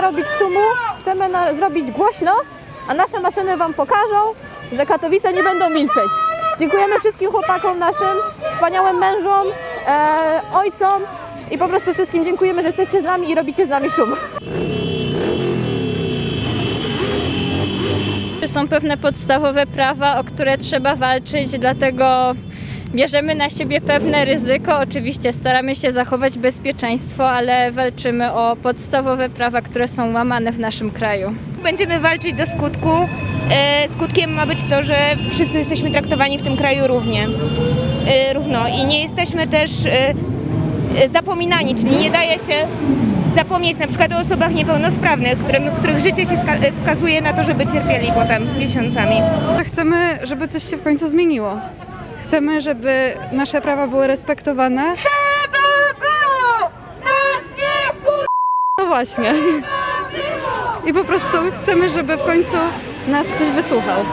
narobić szumu, chcemy na, zrobić głośno, a nasze maszyny Wam pokażą, że Katowice nie będą milczeć. Dziękujemy wszystkim chłopakom naszym, wspaniałym mężom, e, ojcom i po prostu wszystkim dziękujemy, że jesteście z nami i robicie z nami szum. Są pewne podstawowe prawa, o które trzeba walczyć, dlatego bierzemy na siebie pewne ryzyko. Oczywiście staramy się zachować bezpieczeństwo, ale walczymy o podstawowe prawa, które są łamane w naszym kraju. Będziemy walczyć do skutku. E, Skutkiem ma być to, że wszyscy jesteśmy traktowani w tym kraju równie, e, równo i nie jesteśmy też e, zapominani, czyli nie daje się zapomnieć na przykład o osobach niepełnosprawnych, którym, których życie się ska- skazuje na to, żeby cierpieli potem miesiącami. Chcemy, żeby coś się w końcu zmieniło. Chcemy, żeby nasze prawa były respektowane. No właśnie. I po prostu chcemy, żeby w końcu nas ktoś wysłuchał.